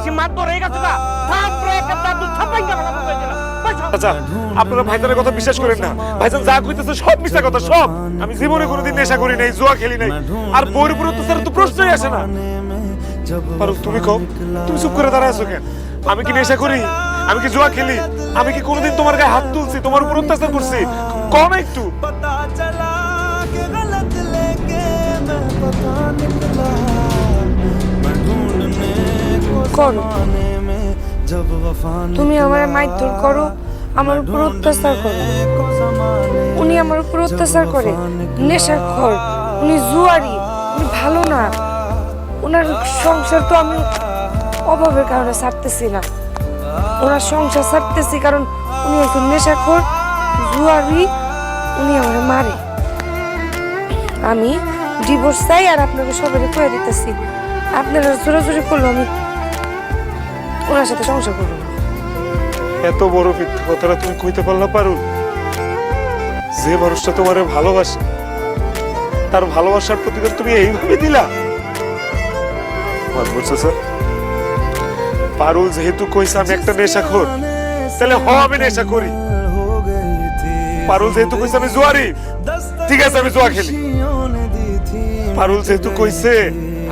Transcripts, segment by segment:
বেশি মাত ধরে গেছে না। থাপড়ে একটা দাদু ছাপাই গেল আচ্ছা আপনারা ভাইজানের কথা বিশ্বাস করেন না। ভাইজান যা কইতেছে সব মিথ্যা কথা, সব। আমি জীবনে কোনোদিন নেশা করি নাই, জুয়া খেলি নাই। আর বইয়ের উপর অত্যাচার তো প্রশ্নই আসে না। পারো তুমি কও, তুমি চুপ করে দাঁড়ায় আছো কেন? আমি কি নেশা করি? আমি কি জুয়া খেলি? আমি কি কোনোদিন তোমার গায়ে হাত তুলছি, তোমার উপর অত্যাচার করছি? কম একটু। করো। তুমি আমার মারধর করো আমার উপর অত্যাচার করে। উনি আমার উপর অত্যাচার করে। নেশাখর উনি জুয়ারি উনি ভালো না। ওনার সংসার তো আমি অভাবের কারণে ছাড়তেছি না। ওনার সংসার ছাড়তেছি কারণ উনি একজন নেশাখর জুয়ারি উনি আমার মারে। আমি ডিভোর্স চাই আর আপনাকে সবাই করে দিতেছি। আপনারা জোরাজোরি করল আমি ওনার সাথে সংসার করব এত বড় মিথ্যা কথাটা তুমি কইতে পারলা পারো যে মানুষটা তোমারে ভালোবাসে, তার ভালোবাসার প্রতিদান তুমি এইভাবে দিলা? বুঝছ স্যার। পারুল যেহেতু কইছে আমি একটা নেশা নেশাখোর, তাহলে হ, আমি নেশা করি। পারুল যেহেতু কইছে আমি জুয়ারি, ঠিক আছে, আমি জুয়া খেলি। পারুল যেহেতু কইছে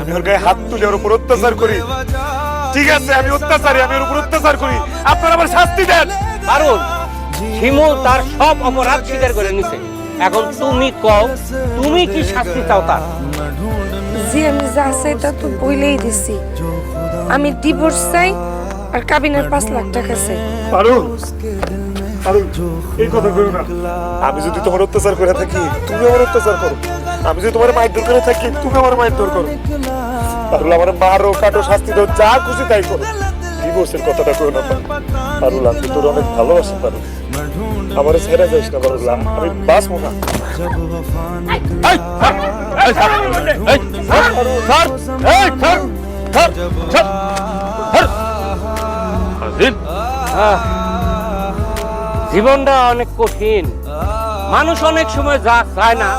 আমি ওর গায়ে হাত তুলে ওর উপর অত্যাচার করি ঠিক আছে আমি অত্যাচারী আমি ওর উপর অত্যাচার করি। আপনারা আবার শাস্তি দেন। পারুল শিমুল তার সব অপরাধ স্বীকার করে নিছে। এখন তুমি কও তুমি কি শাস্তি চাও তার? জি আমি যা চাই তা তো বইলেই দিছি। আমি ডিভোর্স চাই আর কাবিনের পাঁচ লাখ টাকা চাই। পারুল পারুল এই কথা কইও না। আমি যদি তোমার অত্যাচার করে থাকি তুমি আমার অত্যাচার করো। আমি যদি তোমার মাইর দূর করে থাকি তুমি আমার মাইর দূর করো পারুল আমার মারো কাটো শাস্তি দাও যা খুশি তাই করো। ডিভোর্সের কথাটা কেউ না পারুল। আমি তোর অনেক ভালোবাসি পারুল। আমার ছেড়ে যাইস না পারুল আমি বাস না। জীবনটা অনেক কঠিন। মানুষ অনেক সময় যা চায় না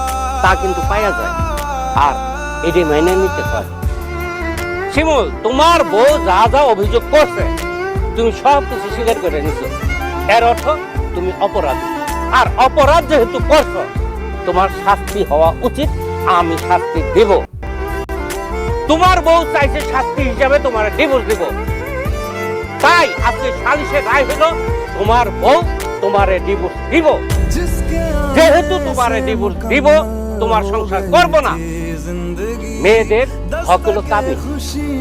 তা কিন্তু পাইয়া যায়। আর এটি মেনে নিতে পারে শিমুল তোমার বউ যা যা অভিযোগ করছে তুমি সব কিছু স্বীকার করে নিছো এর অর্থ তুমি অপরাধ। আর অপরাধ যেহেতু করছ তোমার শাস্তি হওয়া উচিত আমি শাস্তি দেব। তোমার বউ চাইছে শাস্তি হিসাবে তোমার ডিভোর্স দিব। তাই আজকে সালিশে রায় হলো তোমার বউ তোমারে ডিভোর্স দিব। যেহেতু তোমারে ডিভোর্স দিব তোমার সংসার করব না। মেয়েদের হক হলো কাবিন।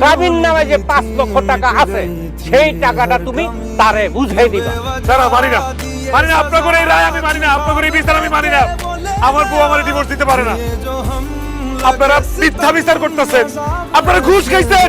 কাবিন নামে যে পাঁচ লক্ষ টাকা আছে সেই টাকাটা তুমি তারে বুঝাই দিবা। তারা মানি না। মানি না আপনার করে রায় আমি মানি না আপনার করে বিচার আমি মানি না। আমার বউ আমার ডিভোর্স দিতে পারে না। আপনারা মিথ্যা বিচার করতেছেন। আপনারা ঘুষ খাইছেন।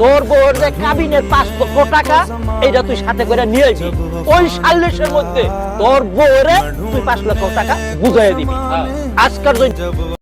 তোর বউর যে কাবিনের পাঁচ লক্ষ টাকা এটা তুই সাথে করে নিয়ে যাবি ওই সাল্লিশের মধ্যে তোর বউরে তুই পাঁচ লক্ষ টাকা বুঝাই দিবি। আজকাল